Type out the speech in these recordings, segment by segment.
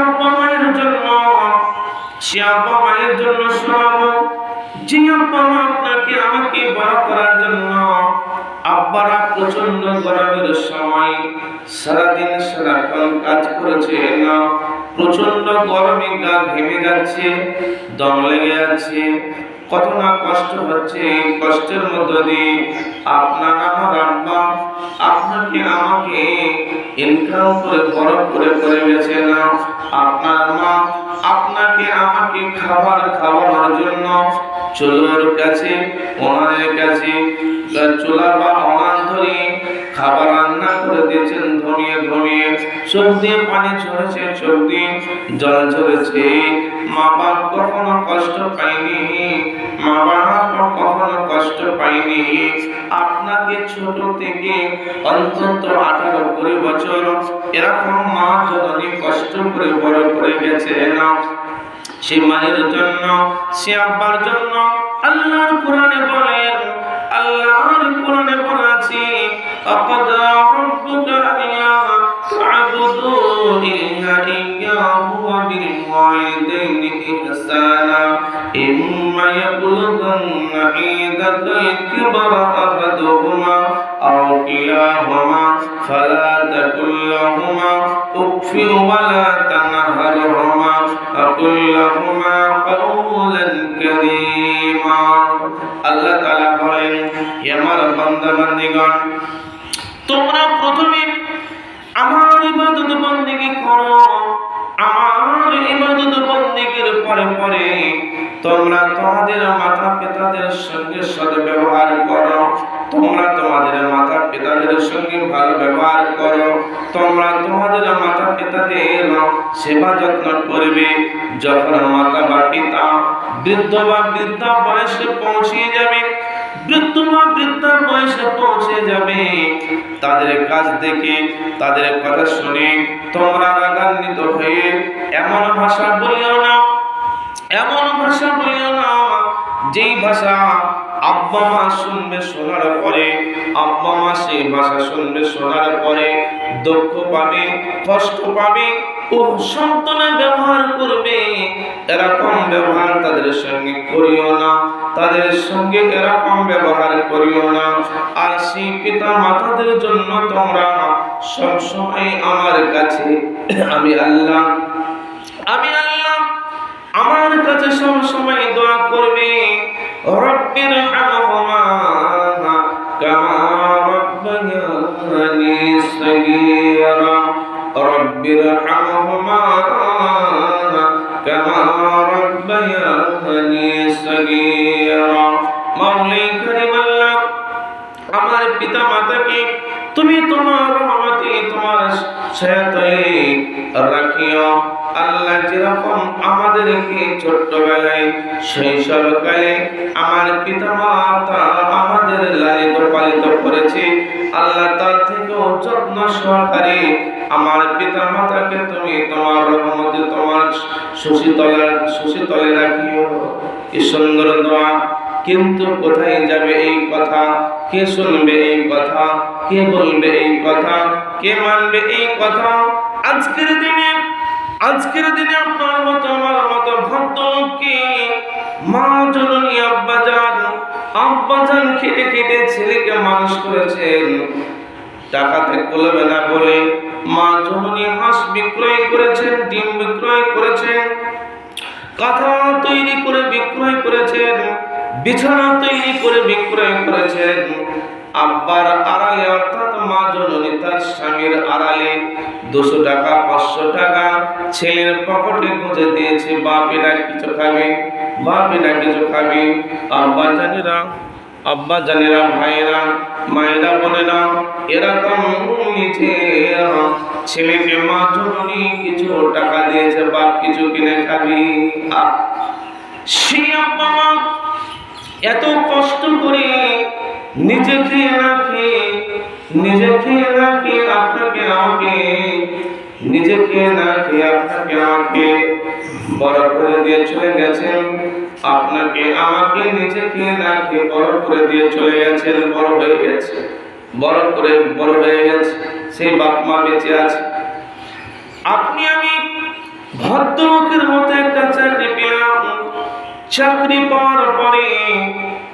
আব্বা জন্য সে আব্বা জন্য শোনাবো আপনাকে আমাকে বড় করার জন্য। আব্বারা প্রচণ্ড গরমের সময় সারাদিন সারাক্ষণ কাজ করেছে না প্রচণ্ড গরমে গা ঘেমে যাচ্ছে, দম লেগে যাচ্ছে। কত না কষ্ট হচ্ছে কষ্টের মধ্য দিয়ে আপনার আমার আব্বা আপনাকে, আমাকে ইনকাম করে, বড় করে করে গেছে না। আপনার মা আপনাকে আমাকে খাবার খাওয়ানোর জন্য চুলোর কাছে, ওনাদের কাছে। চুলা বা অনান ধরে খাবার রান্না করে দিয়েছেন ধমিয়ে ধমিয়ে চোখ দিয়ে পানি ঝরেছে চোখ দিয়ে জল ঝরেছে। মা বাপ কখনো কষ্ট পায়নি, মা বাপ কখনো কষ্ট পায়নি। আপনাকে ছোট থেকে অন্তত আঠারো কুড়ি বছর এরকম মা জননী কষ্ট করে বড় করে গেছে না সে মায়ের জন্য, সে আব্বার জন্য আল্লাহর কোরআনে বলেন, আল্লাহর কোরআনে বলেছি ইয়্যাহু ওয়া বিল ওয়ালিদাইনি ইহসানা, ইম্মা ইয়াবলুগান্না ইনদাকাল কিবরা আহাদুহুমা আও কিলাহুমা ফালা তাকুল লাহুমা উফি ওয়া লা তানহারহুমা وقل لهما قولا كريما আল্লাহ তাআলা বলেন হে আমার বান্দা বান্দিগণ তোমরা প্রথমে আমার ইবাদত বন্দেগী করো আমার ইবাদত বন্দেগীর পরে পরে তোমরা তোমাদের মাতা পিতাদের সঙ্গে সদ্ব্যবহার করো তোমরা তোমাদের মাতা পিতাদের সঙ্গে ভালো ব্যবহার করো। তোমরা তোমাদের মাতা পিতাদের সেবা যত্ন করবে। যখন মাতা বা পিতা বৃদ্ধ বা বৃদ্ধা বয়সে পৌঁছিয়ে যাবে, বৃদ্ধ বা বৃদ্ধা বয়সে পৌঁছে যাবে, তাদের কাজ দেখে তাদের কথা শুনে তোমরা রাগান্বিত হয়ে এমন ভাষা বলিও না, এমন ভাষা বলিও না, যেই ভাষা আব্বা মা শুনবে শোনার পরে, আব্বা মা সেই ভাষা শুনবে শোনার পরে, দুঃখ পাবে, কষ্ট পাবে ও সন্তানা ব্যবহার করবে। এরকম ব্যবহার তাদের সঙ্গে করিও না, তাদের সঙ্গে এরকম ব্যবহার করিও না। আর সেই পিতা মাতাদের জন্য তোমরা সবসময় আমার কাছে, আমি আল্লাহ আমি আল্লাহ, আমার কাছে সবসময় দোয়া করবে। রব্বির হামহুমা কামা রব্বায়ানি সগীরা রব্বির হামহুমা কামা রব্বায়ানি সগীরা মাওলাই করিম আল্লাহ আমার পিতা মাতাকে তুমি তোমার রহমতে তোমার ছায়াতলে রাখিও আল্লাহ যেরকম আমাদেরকে ছোট্টবেলায় শৈশবকালে আমার পিতা মাতা আমাদের লালিত পালিত করেছে, আল্লাহ তার থেকেও যত্ন সহকারে আমার পিতা মাতাকে তুমি তোমার রহমতে তোমার সুশীতলে সুশীতলে রাখিও। কি সুন্দর দোয়া কিন্তু কোথায় যাবে এই কথা? কে শুনবে এই কথা? কে বলবে এই কথা? কে মানবে এই কথা? আজকের দিনে আজকের দিনে আপনার মতো, আমার মতো ভদ্রলোককে মা জননী আব্বাজান। আব্বাজান খেটে খেটে ছেলেকে মানুষ করেছেন। টাকাতে কুলবে না বলে, মা জননী হাঁস বিক্রয় করেছেন, ডিম বিক্রয় করেছেন, কাঁথা তৈরি করে বিক্রয় করেছেন। বিছানা তৈরি করে বিক্রয় করেছেন। আব্বার আড়ালে, অর্থাৎ মা জননী তার স্বামীর আড়ালে দুশো টাকা, পাঁচশো টাকা ছেলের পকেটে গুঁজে দিয়েছে বাপেরা কিছু খাবে? বাপেরা কিছু খাবে? আব্বা জানিরা, আব্বা জানেরা, ভাইয়েরা, মায়েরা বোনেরা, এরকম ছেলেকে মা জননী কিছু টাকা দিয়েছে, বাপ কিছু কিনে খাবি? সেই আব্বা মা এত কষ্ট করে নিজে খেয়ে না খেয়ে নিজে খেয়ে না খেয়ে আপনাকে আমাকে নিজে খেয়ে না খেয়ে আপনাকে আমাকে বড় করে দিয়ে চলে গেছেন। আপনাকে, আমাকে নিজে খেয়ে না খেয়ে বড় করে দিয়ে চলে গেছেন। বড় হয়ে গেছে বড় করে, বড় হয়ে গেছে। সেই বাপ মা বেঁচে আছে। আপনি আমি ভদ্রলোকের মতো একটা চাকরি চাকরি পাওয়ার পরে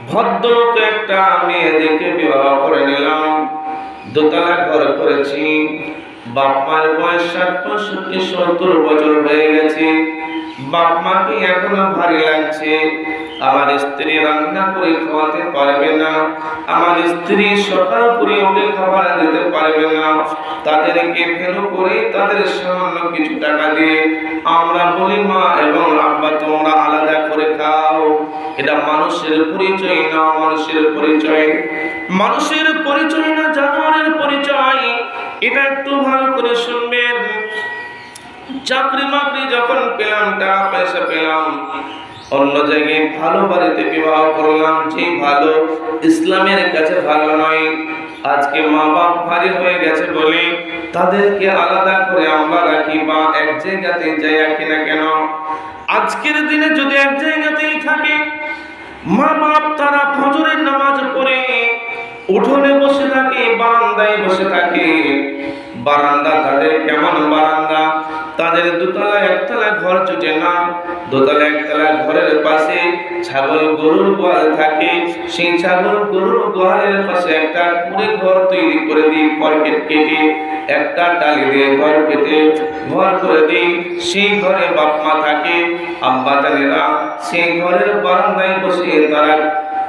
ভদ্রলোক একটা মেয়ে দেখে বিবাহ করে নিলাম। দোতলা ঘর করেছি। বাপ মার বয়স ষাট পঁয়ষট্টি সত্তর বছর হয়ে গেছে। বাপ মাকে এখনও ভারী লাগছে। আমার স্ত্রী রান্না করে খাওয়াতে পারবে না। আমার স্ত্রী সকাল করে উঠে খাবার দিতে পারবে না। তাদেরকে ফেল করে তাদের সামান্য কিছু টাকা দিয়ে আমরা বলি, মা এবং আব্বা, তোমরা আলাদা করে খাও। এটা মানুষের পরিচয় না মানুষের পরিচয়? মানুষের পরিচয় না জানোয়ারের পরিচয়? এটা একটু ভালো করে শুনবেন। চাকরি মাকরি যখন পেলাম, টাকা পয়সা পেলাম, অন্য জায়গায় ভালো বাড়িতে বিবাহ করলাম, যে ভালো, ইসলামের কাছে ভালো নয়। আজকে মা বাপ ভারী হয়ে গেছে বলে তাদেরকে আলাদা করে আমরা রাখি বা এক জায়গাতে যাই রাখি না কেন? আজকের দিনে যদি এক জায়গাতেই থাকে মা বাপ তারা ফজরের নামাজ পড়ে উঠোনে বসে থাকে, বারান্দায় বসে থাকে। বারান্দা তাদের কেমন বারান্দা? তাদের দোতলা একতলা ঘর জুটে না? দোতলা একতলা ঘরের পাশে ছাগল গরুর গোয়াল থাকে। সেই ছাগল গরুর গোয়ালের পাশে একটা কুড়ে ঘর তৈরি করে দিই কর্কেট কেটে। একটা টালি দিয়ে ঘর কেটে ঘর করে দিই, সেই ঘরে বাপ মা থাকে। আব্বা জানেরা সেই ঘরের বারান্দায় বসে তারা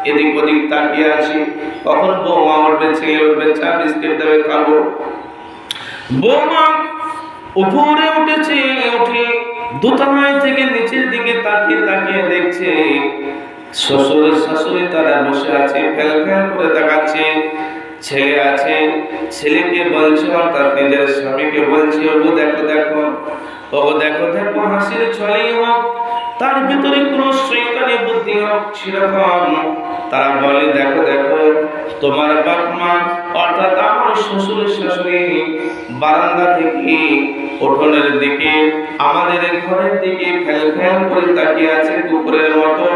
এদিক ওদিক তাকিয়ে আছে। কখন বৌমা উঠবে ছেলে উঠবে চা, বিস্কিট দেবে, খাব। বৌমা উপরে উঠেছে, উঠে দোতলায় থেকে নিচের দিকে তাকিয়ে তাকিয়ে দেখছে, শ্বশুর শাশুড়ি তারা বসে আছে, ফেল ফেল করে দেখাচ্ছে, ছেলে আছে, ছেলেকে বলছে, অর্থাৎ নিজের স্বামীকে বলছে, ওগো দেখো দেখো, ওগো দেখো দেখো, হাসির ছলেই হোক, তার ভিতরে কোনো শৈতানি বুদ্ধি হোক, সেরকম তারা বলে, দেখো দেখো, তোমার বাপ মা অর্থাৎ আমার শ্বশুরের শাশুড়ি বারান্দা থেকে উঠোনের দিকে, আমাদের ঘরের দিকে ফেল ফেল করে তাকিয়ে আছে, কুকুরের মতো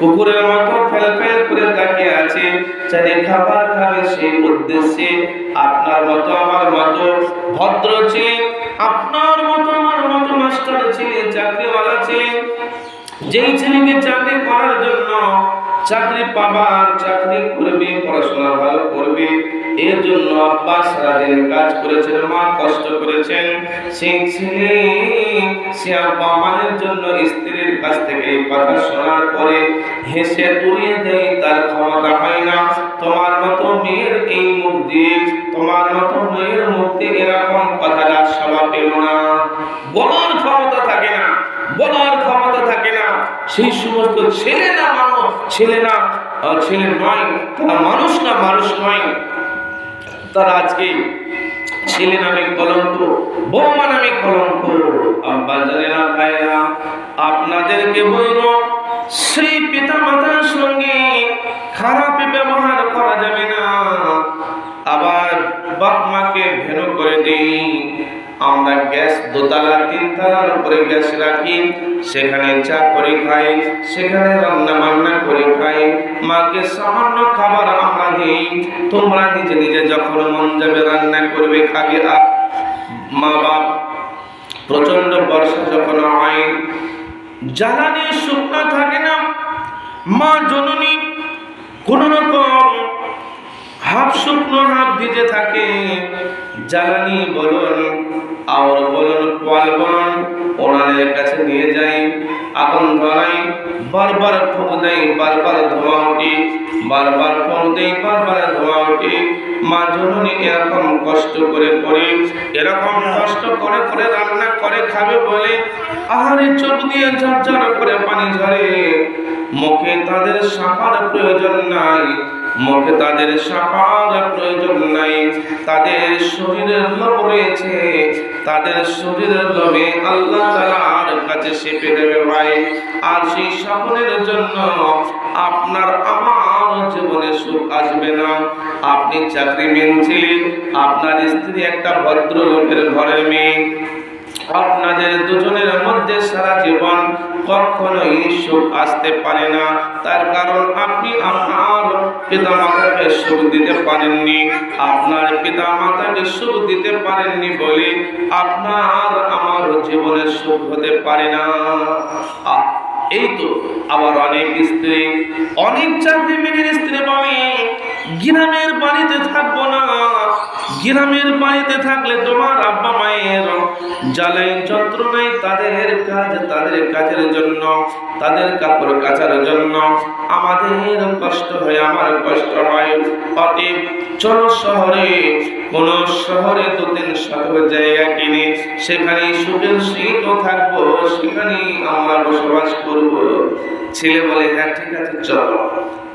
কুকুরের মতো ফেল ফেল করে তাকিয়ে আছে, চারে খাবার খাবে সেই উদ্দেশ্যে, আপনার মতো আমার মতো ভদ্র ছিলেন আপনার মতো আমার মতো মাস্টার ছিলেন চাকরিওয়ালা ছিলেন যেই ছেলেকে চাকরি করার জন্য চাকরি পাবার, চাকরি করবে, পড়াশোনা ভালো করবে। এর জন্য আব্বা সারাদিন কাজ করেছেন, মা কষ্ট করেছেন। সেই ছেলে, সে আব্বা মায়ের জন্য স্ত্রীর কাছ থেকে কথা শোনার পরে হেসে উড়িয়ে দেয়, তার ক্ষমতা হয় না। তোমার মতো মেয়ের এই মুখ দিয়ে, তোমার মতো মেয়ের মুখ দিয়ে এরকম কথাটা সভা পেল না বলার ক্ষমতা থাকে না। বলার ক্ষমতা থাকে না। সেই সমস্ত ছেলে না মানুষ ছেলে না আহ, ছেলে নয় তারা মানুষ না মানুষ নয় তারা আজকে ছেলে নামে কলঙ্ক বৌমা নামে কলঙ্ক। আব্বা জানেরা ভাইরা আপনাদেরকে বলব সেই পিতা মাতার সঙ্গে খারাপ ব্যবহার করা যাবে না। আবার বাপ মাকে ভেন করে দিই আমরা গ্যাস দোতলা তিনতলার উপরে গ্যাস রাখি, সেখানে চা করে খাই, সেখানে রান্না বান্না করে খাই। মাকে সামান্য খাবার আমরা দিই, তোমরা নিজে নিজে যখন মন যাবে রান্না করবে, খাবে। মা বাপ প্রচণ্ড বর্ষা যখন হয়, জ্বালানি শুকনা থাকে না। মা জননী কোন রকম হাফ শুকনো হাফ ভিজে থাকে। জ্বালানি বলুন আর বলুন বলুন ওনাদের কাছে নিয়ে যাই। আগুন ধরাই বারবার ফুক দেয় বারবার ধোঁয়া উঠে বারবার ফুক দেয় বারবার ধোঁয়া উঠে মা জননী এরকম কষ্ট করে করে এরকম কষ্ট করে করে রান্না করে, খাবে বলে আহারে চোখ দিয়ে ঝরঝর করে পানি ঝরে। মুখে তাদের সাফার প্রয়োজন নাই, মুখে তাদের সাফার প্রয়োজন নাই। তাদের শরীরের লোভ রয়েছে, তাদের শরীরের লোভে আল্লাহ তাআলার কাছে সেপে দেবে ভাই। আর সেই সকলের জন্য আপনার আমার জীবনে সুখ আসবে না। আপনি চাকরি ছিলেন, আপনার স্ত্রী একটা ভদ্রলোকের ঘরের মেয়ে। আপনাদের দুজনের মধ্যে সারা জীবন কখনোই সুখ আসতে পারে না। তার কারণ আপনি আপনার পিতা মাতাকে সুখ দিতে পারেননি। আপনার পিতা মাতাকে সুখ দিতে পারেননি বলে আপনার আমার জীবনে সুখ হতে পারে না। এই তো আবার অনেক স্ত্রী, অনেক চাকরিমের স্ত্রী বলে, গ্রামের বাড়িতে থাকব না। গ্রামের বাড়িতে থাকলে তোমার আব্বা মায়ের জ্বালাই যন্ত্রণায় তাদের কাজ, তাদের কাজের জন্য, তাদের কাপড় কাচার জন্য। আমাদের কষ্ট হয়, আমার কষ্ট হয়। অতএব চলো শহরে, কোন শহরে দু তিন শত জায়গা কিনে, সেখানে সুখের শীত থাকব সেখানেই আমরা বসবাস করব। ছেলে বলে হ্যাঁ ঠিক আছে, চলো।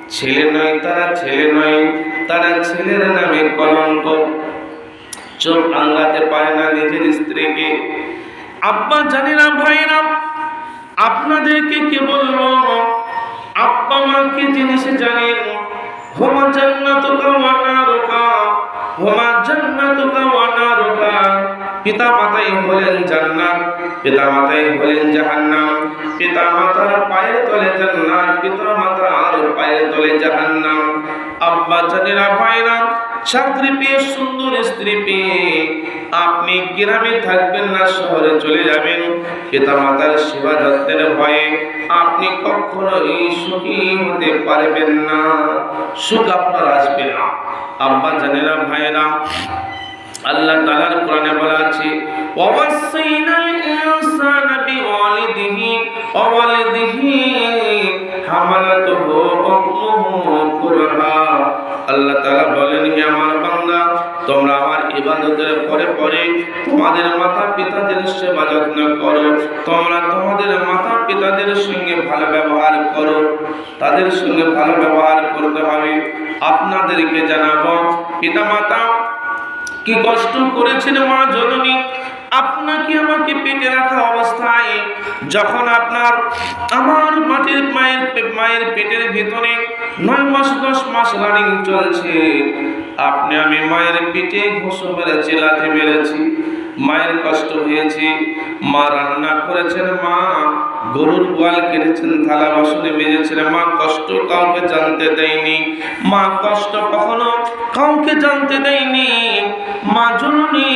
ছেলে নয় তারা ছেলে নয়, তারা ছেলের নামে কলঙ্ক। চোখ আঙ্গাতে পারে না নিজের স্ত্রীকে। আব্বা, জানি না ভাইরা আপনাদেরকে কে বলব? আব্বা মা কি জিনিস জানেন হোমা জান্নাত কাওয়ানা রোকা হোমা জান্নাত কাওয়ানা রোকা পিতা মাতাই হলেন জান্নাত পিতা মাতাই হলেন জাহান্নাম পিতা মাতার পায়ের তলে জান্নাত পিতা মাতার পায়ের তলে জাহান্নাম। আব্বা জানেরা ভাইরা চাকরি পেয়ে সুন্দর স্ত্রী পেয়ে আপনি গ্রামে থাকবেন না, শহরে চলে যাবেন। পিতা মাতার সেবা যত্নের ভয়ে আপনি কখনো এই সুখী হতে পারবেন না, সুখ আপনার আসবে না। আব্বা জানেরা ভাইরা আল্লাহ তাআলার কোরআনে বলা আছে ওয়াসাইনাল ইনসানা বিওয়ালিদিহি ওয়ালিদিহি হামালাতুহু উম্মুহু কুরহা আল্লাহ তাআলা বলেন আমার বান্দা, তোমরা আমার ইবাদতের পরে পরে তোমাদের মাতা পিতাদের সেবা যত্ন করো, তোমরা তোমাদের মাতা পিতাদের সঙ্গে ভালো ব্যবহার করো, তাদের সঙ্গে ভালো ব্যবহার করতে হবে। আপনাদেরকে জানাব পিতা মাতা কি কষ্ট করেছেন মা জননী? আপনাকে আমাকে পেটে রাখা অবস্থায় যখন আপনার আমার মাটির মায়ের মায়ের পেটের ভিতরে নয় মাস, দশ মাস রানিং চলছে। আপনি আমি মায়ের পেটে ঘুষো মেরেছি লাথি মেরেছি, মায়ের কষ্ট হয়েছে। মা রান্না করেছেন মা, গরুর গোয়াল কেটেছেন থালা বাসনে মেজেছেন মা, কষ্ট কাউকে জানতে দেয়নি। মা কষ্ট কখনো কাউকে জানতে দেয়নি মা জননী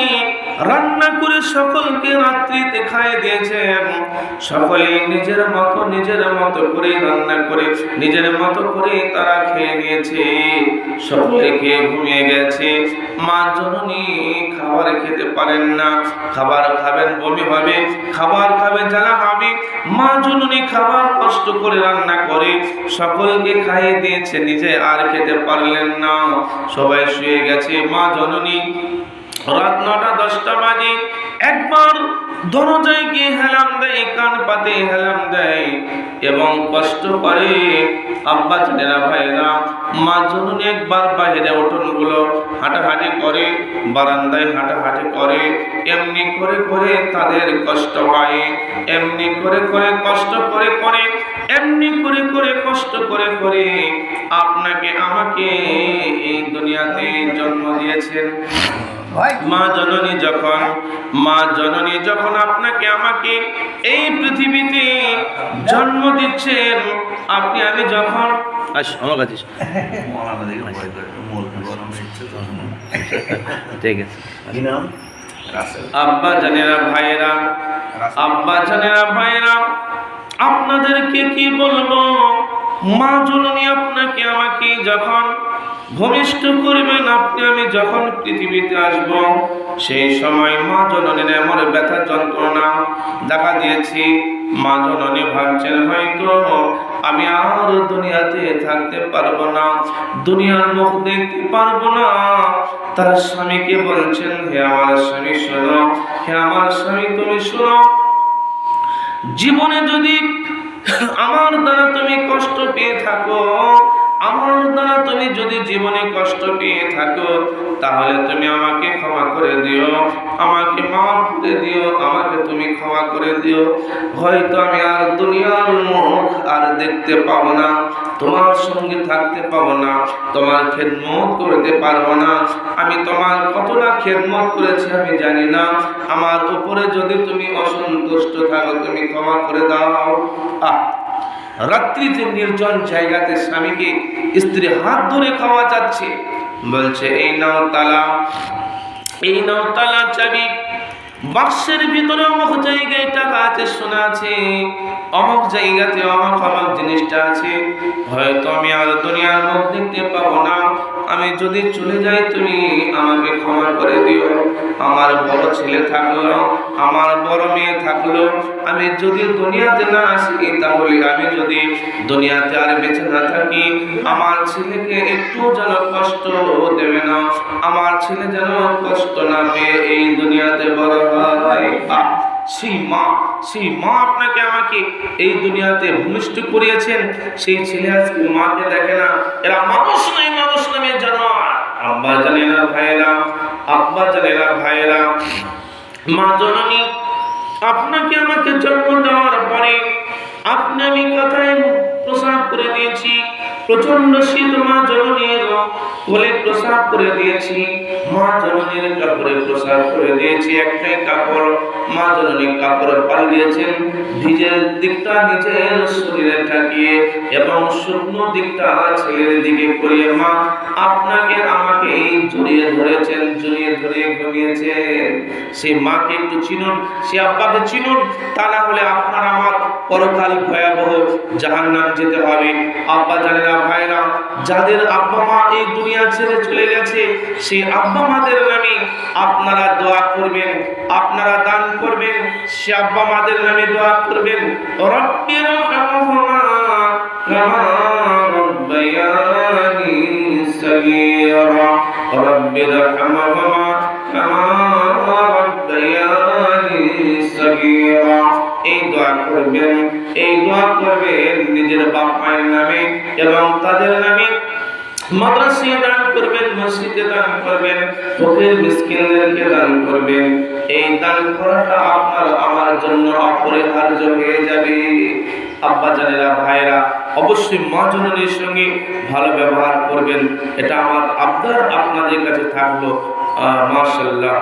রান্না করে সকলকে রাত্রিতে খাইয়ে দিয়েছেন। সকলে নিজের মতো নিজের মতো করে রান্না করে, নিজের মতো করে তারা খেয়ে নিয়েছে। সকলে ঘুমিয়ে গেছে। মা জননী খাবার খেতে পারেন না। খাবার খাবেন, বমি হবে। খাবার খাবে জ্বালা হবে। মা জননী খাবার কষ্ট করে রান্না করে। সকলকে খাইয়ে দিয়েছে, নিজে আর খেতে পারলেন না। সবাই শুয়ে গেছে। মা জননী রাত নটা, দশটা বাজে। একবার দরজায় গিয়ে হেলাম দেয়, কান পাতে হেলাম দেয় এবং কষ্ট করে। আব্বা ছেলেরা ভাইরা মা জননী একবার বাইরে উঠোনগুলো হাঁটাহাঁটি করে, বারান্দায় হাঁটাহাঁটি করে। এমনি করে করে তাদের কষ্ট হয়, এমনি করে করে কষ্ট করে করে, এমনি করে করে কষ্ট করে করে আপনাকে আমাকে এই দুনিয়াতে জন্ম দিয়েছেন। মা জননী যখন মা জননী যখন আপনাকে আমাকে এই পৃথিবীতে জন্ম দিচ্ছেন আপনি আমি যখন আমার কাছে ঠিক আছে। আব্বা জানেরা ভাইরা আব্বা জানেরা ভাইরা আপনাদেরকে কি বলব? মা জননী আপনাকে আমাকে যখন ভূমিষ্ঠ করবেন আপনি, আমি যখন পৃথিবীতে আসব, সেই সময় মা জননীর এমন ব্যথা যন্ত্রণা দেখা দিয়েছি। মা জননী ভাবছেন, হয়তো আমি আর দুনিয়াতে থাকতে পারব না, দুনিয়ার মুখ দেখতে পারব না। তার স্বামীকে বলছেন, হে আমার স্বামী, শোনো, হে আমার স্বামী, তুমি শোনো, জীবনে যদি আমার দ্বারা তুমি কষ্ট পেয়ে থাকো আমার দ্বারা তুমি যদি জীবনে কষ্ট পেয়ে থাকো, তাহলে তুমি আমাকে ক্ষমা করে দিও। আমাকে মাফ করে দিও, আমাকে তুমি ক্ষমা করে দিও। হয়তো আমি আর দুনিয়ার মুখ আর দেখতে পাবো না, তোমার সঙ্গে থাকতে পাবো না, তোমার খেদমত করতে পারব না। আমি তোমার কতটা খেদমত করেছি আমি জানি না। আমার উপরে যদি তুমি অসন্তুষ্ট থাকো, তুমি ক্ষমা করে দাও। আহ! রাত্রিতে নির্জন জায়গাতে স্বামীকে স্ত্রী হাত ধরে খাওয়া যাচ্ছে। বলছে, এই নাও তালা, এই নাও তালা চাবি। বাক্সের ভিতরে অমুক জায়গায় টাকা আছে শোনা আছে, অমুক জায়গাতে অমুক অমুক জিনিসটা আছে। হয়তো আমি আর দুনিয়ার মুখ দেখতে পাবো না। আমি যদি চলে যাই, তুমি আমাকে ক্ষমা করে দিও। আমার বড় ছেলে থাকল, আমার বড় মেয়ে থাকল। আমি যদি দুনিয়াতে না আসি, তাহলে আমি যদি দুনিয়াতে আর বেঁচে না থাকি, আমার ছেলেকে একটু যেন কষ্ট দেবে না, আমার ছেলে যেন কষ্ট না পেয়ে এই দুনিয়াতে বড় হয়। সেই মা সেই মা আপনাকে আমাকে এই দুনিয়াতে ভূমিষ্ঠ করিয়েছেন। সেই ছেলে আজকে মাকে দেখে না, এরা মানুষ নয়, মানুষ নামে জানোয়ার। আব্বা জানে না ভাইয়েরা, আব্বা জানে না ভাইয়েরা। মা জননী, আপনাকে আমাকে জন্ম দেওয়ার পরে আপনি আমি কথায় প্রসাব করে দিয়েছি প্রচণ্ড শীত মা জননীর প্রসাব করে দিয়েছি, মা জননীর কাপড়ে প্রসাব করে দিয়েছি, একটাই কাপড়, মা জননী কাপড় পাল্টিয়েছেন ভিজের দিকটা নিজের শরীরে ঠাকিয়ে এবং শুকনো দিকটা ছেলের দিকে করিয়ে, মা, আপনাকে আমাকে এই জড়িয়ে ধরেছেন, জড়িয়ে ধরে ঘুমিয়েছেন। সেই মাকে একটু চিনুন সে আব্বাকে চিনুন, তা না হলে আপনার আমার পরকাল ভয়াবহ জাহান নাম যেতে হবে। আব্বা জানে না ভাইরা যাদের আব্বা মা এই দুনিয়া ছেড়ে চলে গেছে, সেই আব্বা মাদের নামে আপনারা দোয়া করবেন, আপনারা দান করবেন, সে আব্বা মাদের নামে দোয়া করবেন। রব্বির কামা সগীরা রব্বির রহমহুমা কামা রব্বায়ানি সগীরা এই দোয়া করবেন, এই দোয়া করবেন, নিজের বাপ মায়ের নামে এবং তাদের নামে মাদ্রাসে দান করবেন মসজিদে দান করবেন ফকির মিসকিনদেরকে দান করবেন, এই দান করাটা আপনার আমার জন্য অপরিহার্য হয়ে যাবে। আব্বা জানেরা ভাইরা অবশ্যই মা জননীর সঙ্গে ভালো ব্যবহার করবেন। এটা আমার আবদার আপনাদের কাছে থাকল। মার্শাল্লাহ